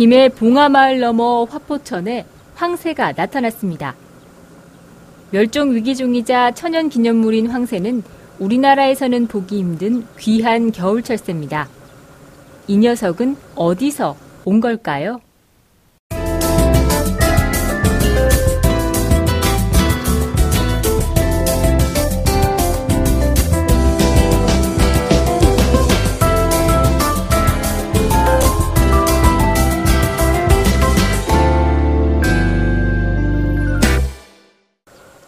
김해 봉하마을 넘어 화포천에 황새가 나타났습니다. 멸종 위기종이자 천연 기념물인 황새는 우리나라에서는 보기 힘든 귀한 겨울 철새입니다. 이 녀석은 어디서 온 걸까요?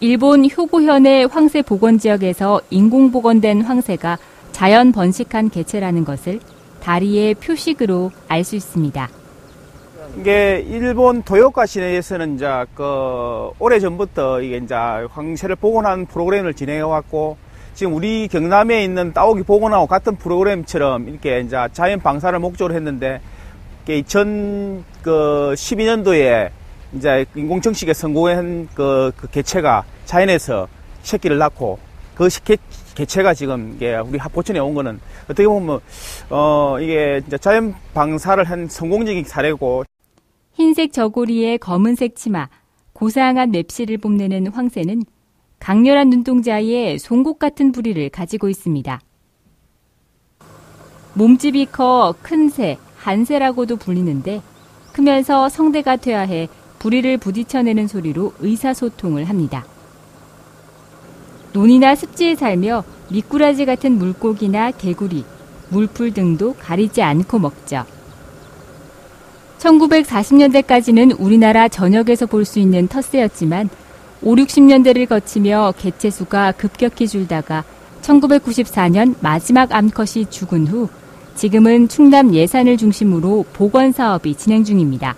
일본 효고현의 황새 복원 지역에서 인공 복원된 황새가 자연 번식한 개체라는 것을 다리의 표식으로 알 수 있습니다. 이게 일본 도요카 시내에서는 이제 그 오래 전부터 이게 이제 황새를 복원한 프로그램을 진행해 왔고 지금 우리 경남에 있는 따오기 복원하고 같은 프로그램처럼 이렇게 이제 자연 방사를 목적으로 했는데 2012년도에 이제 인공정식에 성공한 그, 그 개체가 자연에서 새끼를 낳고 그 개, 개체가 지금 이게 우리 하포천에 온 거는 어떻게 보면 어 이게 자연 방사를 한 성공적인 사례고 흰색 저고리에 검은색 치마, 고상한 맵시를 뽐내는 황새는 강렬한 눈동자에 송곳 같은 부리를 가지고 있습니다. 몸집이 커 큰 새, 한새라고도 불리는데 크면서 성대가 퇴화해 부리를 부딪혀내는 소리로 의사소통을 합니다. 논이나 습지에 살며 미꾸라지 같은 물고기나 개구리, 물풀 등도 가리지 않고 먹죠. 1940년대까지는 우리나라 전역에서 볼 수 있는 텃새였지만 5, 60년대를 거치며 개체 수가 급격히 줄다가 1994년 마지막 암컷이 죽은 후 지금은 충남 예산을 중심으로 복원 사업이 진행 중입니다.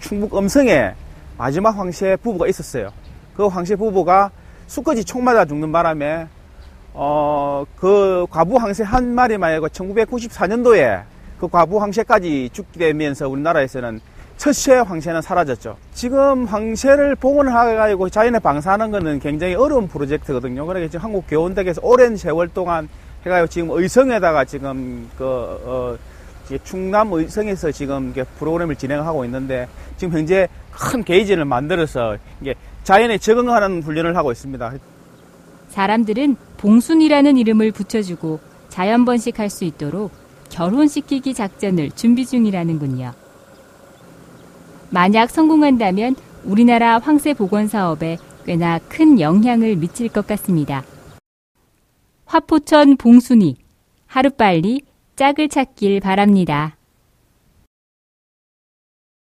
충북 음성에 마지막 황새 부부가 있었어요. 그 황새 부부가 수컷이 총 맞아 죽는 바람에 어, 그 과부 황새 한 마리만 고 1994년도에 그 과부 황새까지 죽게 되면서 우리나라에서는 첫째 황새는 사라졌죠. 지금 황새를 복원을 해가지고 자연에 방사하는 것은 굉장히 어려운 프로젝트거든요. 그러니까 지금 한국교원대에서 오랜 세월 동안 해가지고 지금 의성에다가 지금 그, 어, 충남 의성에서 지금 프로그램을 진행하고 있는데 지금 현재 큰 게이지를 만들어서 자연에 적응하는 훈련을 하고 있습니다. 사람들은 봉순이라는 이름을 붙여주고 자연 번식할 수 있도록 결혼시키기 작전을 준비 중이라는군요. 만약 성공한다면 우리나라 황새 복원 사업에 꽤나 큰 영향을 미칠 것 같습니다. 화포천 봉순이 하루빨리 짝을 찾길 바랍니다.